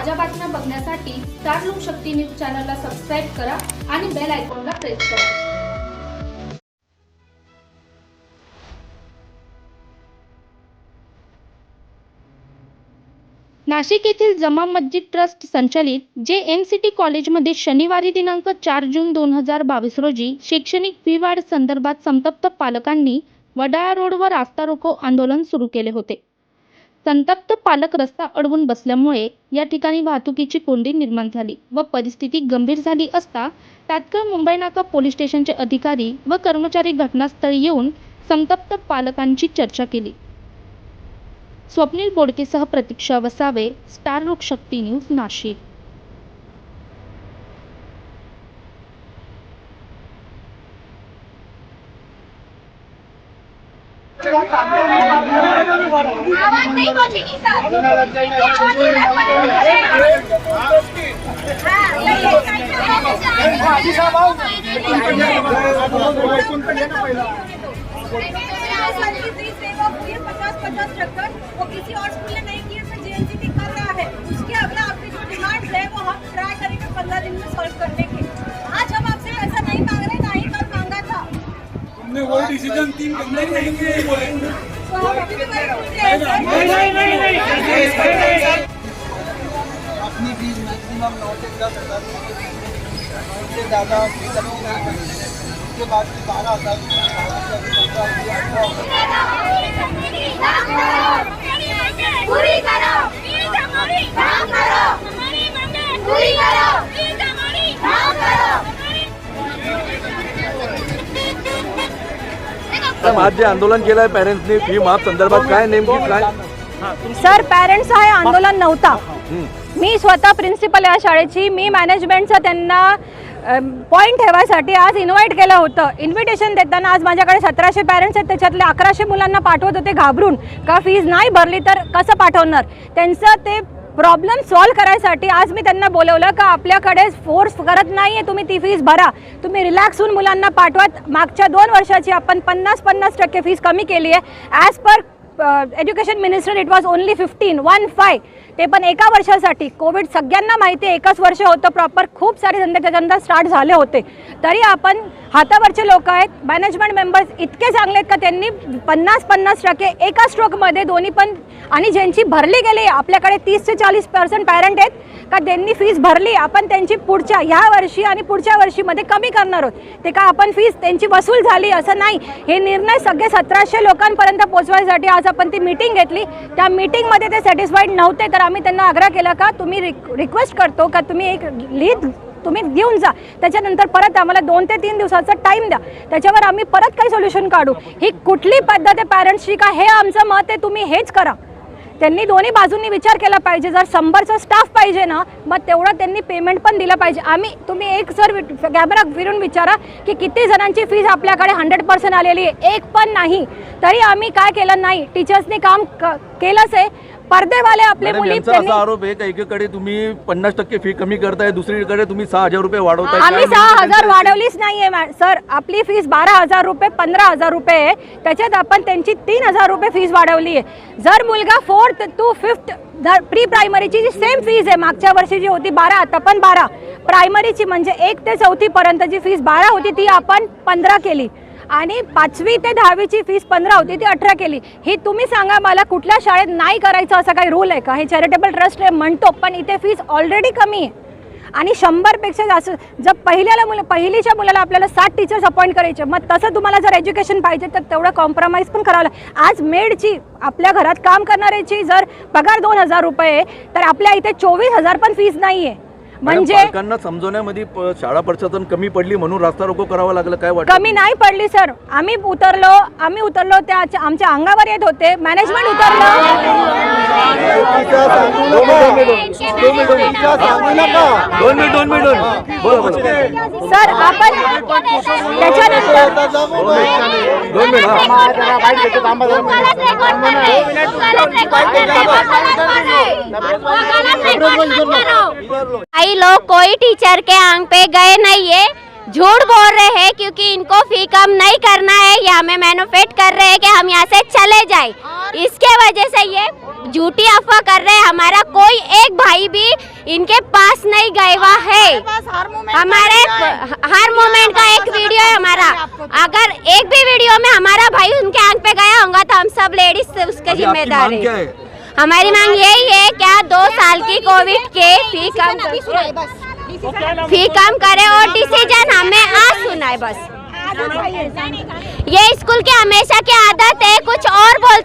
Star Lok Shakti news चॅनलला subscribe करा आणि बेल आयकॉनला प्रेस करा. नाशिक येथील जमा मस्जिद ट्रस्ट संचालित जे एन सी टी कॉलेजमध्ये शनिवारी दिनांक चार जून दोन हजार बावीस रोजी शैक्षणिक फी वाढ संदर्भात संतप्त पालकांनी वडाळा रोडवर रास्ता रोको आंदोलन सुरू केले होते. संतप्त पालक रस्ता अडवून बसल्यामुळे या ठिकाणी वाहतुकीची कोंडी निर्माण झाली व परिस्थिती गंभीर झाली असता तात्काळ मुंबई नाका पोलीस स्टेशनचे अधिकारी व कर्मचारी घटनास्थळी येऊन संतप्त पालकांची चर्चा केली. स्वप्नील बोडकेसह प्रतीक्षा वसावे स्टार लोक शक्ती न्यूज नाशिक. नहीं पहुंचेगी वो है उसके अगला आपकी जो डिमांड्स है वो हम ट्राई करेंगे पंद्रह दिन में सॉल्व करने की आज हम आपसे पैसा नहीं मांग रहे मांगा था डिसीज़न तीन घंटे नहीं बोले अपनी फीस मैक्सिमम नौ से दस हजार रुपये की है। उससे ज़्यादा फीस अपनी नहीं करनी है उसके बाद की बारह हजार रुपये, बारह से अभी पंद्रह रुपये, अठारह रुपये। पूरी करो प्लीज हमारी काम करो हमारी मांगे पूरी करो आज जे आंदोलन केलं आहे पॅरेंट्सनी फी माफ संदर्भात काय नेमकी काय सर पॅरेंट्स हे आंदोलन नव्हता. मी स्वतः प्रिन्सिपल या शाळेची. मी मॅनेजमेंटचा त्यांना पॉईंट ठेवायसाठी आज इन्व्हाइट केलं होतं. इन्व्हिटेशन देताना आज माझ्याकडे सतराशे पॅरेंट्स आहेत. त्याच्यातले अकराशे मुलांना पाठवत होते घाबरून. का फीज नाही भरली तर कसं पाठवणार? त्यांचं ते प्रॉब्लेम सॉल्व करायसाठी आज मी त्यांना बोलवलं का आपल्याकडे फोर्स करत नाही आहे तुम्ही ती फीस भरा. तुम्ही रिलॅक्स होऊन मुलांना पाठवत. मागच्या दोन वर्षाची आपण पन्नास पन्नास टक्के फीस कमी केली आहे as per education minister it was only fifteen one five ते पण एका वर्षासाठी. कोविड सगळ्यांना माहिती आहे एकच वर्ष होतं प्रॉपर खूप सारे धंदे त्याच्यानंतर स्टार्ट झाले होते. तरी आपण हातावरचे लोक आहेत मॅनेजमेंट मेंबर्स इतके चांगले आहेत का त्यांनी पन्नास पन्नास टक्के एका स्ट्रोकमध्ये दोन्ही पण आणि ज्यांची भरली गेली आपल्याकडे तीस ते चाळीस पर्सेंट पॅरेंट आहेत का त्यांनी फीस भरली आपण त्यांची पुढच्या ह्या वर्षी आणि पुढच्या वर्षीमध्ये कमी करणार आहोत. ते का आपण फीस त्यांची वसूल झाली असं नाही. हे निर्णय सगळे सतराशे लोकांपर्यंत पोहोचवायसाठी आज आपण ती मीटिंग घेतली. त्या मीटिंगमध्ये ते सॅटिस्फाईड नव्हते तर आम्ही त्यांना आग्रह केला का तुम्ही रिक रिक्वेस्ट करतो का तुम्ही एक लिहित तुम्ही घेऊन जा. त्याच्यानंतर परत आम्हाला दोन ते तीन दिवसाचा टाईम द्या. त्याच्यावर आम्ही परत काही सोल्युशन काढू. ही कुठली पद्धत आहे पॅरेंट्सची का? हे आमचं मत आहे तुम्ही हेच करा. त्यांनी दोन्ही बाजूंनी विचार केला पाहिजे. जर शंभरचा स्टाफ पाहिजे ना मग तेवढं त्यांनी पेमेंट पण दिलं पाहिजे. आम्ही तुम्ही एक सर कॅमेरा फिरून विचारा की किती जणांची फीज आपल्याकडे हंड्रेड पर्सेंट आलेली आहे. एक पण नाही. तरी आम्ही काय केलं नाही? टीचर्सनी काम क- केलंच आहे. पडदेवाले आपले मुली यांचा असा आरोप आहे का? एकीकडे तुम्ही पन्नास टक्के फी कमी करताय दुसरीकडे तुम्ही सहा हजार रुपये वाढवताय. आम्ही सहा हजार वाढवलीच नाहीये सर आपली फीस बारा हजार रुपये पंधरा हजार रुपये आहे. त्याच्यात आपण त्यांची तीन हजार रुपये फीस वाढवली आहे. जर मुलगा फोर्थ टू फिफ्थ जर प्री प्रायमरीची जी सेम फीज आहे मागच्या वर्षी जी होती बारा आता पण बारा. प्रायमरीची म्हणजे एक ते चौथी पर्यंतची फीस बारा होती ती आपण पंधरा केली. आणि पाचवी ते दहावीची फीस पंधरा होती ती अठरा केली. ही तुम्ही सांगा मला कुठल्या शाळेत नाही करायचं असा काही रूल आहे का? हे चॅरिटेबल ट्रस्ट आहे म्हणतो पण इथे फीस ऑलरेडी कमी आहे. आणि शंभरपेक्षा जास्त जर पहिल्याला मुलं पहिलीच्या मुलाला आपल्याला सात टीचर्स अपॉइंट करायचे मग तसं तुम्हाला जर एज्युकेशन पाहिजे तर तेवढं कॉम्प्रोमाइज पण करावं लागेल. आज मेडची आपल्या घरात काम करणाऱ्याची जर पगार दोन हजार रुपये तर आपल्या इथे चोवीस हजार पण फीस नाही आहे म्हणजे पालकांना समजवण्यामध्ये प- शाळा प्रशासन कमी पडली म्हणून रास्ता रोको करावा लागलं काय वाटतं? कमी नाही पडली सर. आम्ही उतरलो आम्ही उतरलो त्या आमच्या अंगावर येत होते. मॅनेजमेंट उतरलं. दोन मिनिट दोन मिनिट. बोला बोला सर आपण त्याच्यानंतर दोन मिनिट. हा आई लोग कोई टीचर के आंग पे गए नहीं है। झूठ बोल रहे हैं क्योंकि इनको फ़ी कम नहीं करना है। ये हमें मैनुफेट कर रहे हैं कि हम यहाँ से चले जाए। इसके वजह से ये झूठी अफवाह कर रहे हैं। हमारा कोई एक भाई भी इनके पास नहीं गए हुआ है हमारे हर मोमेंट का एक वीडियो है हमारा। अगर एक भी वीडियो में हमारा भाई उनके आँख पे गया होगा तो हम सब लेडीज़ उसके जिम्मेदार है। है? हमारी मांग यही है क्या दो साल की कोविड के फ़ी कम फ़ी कम करे और डिसीज़न हमें आज सुनाए बस। ये स्कूल की हमेशा की आदत है कुछ और बोलता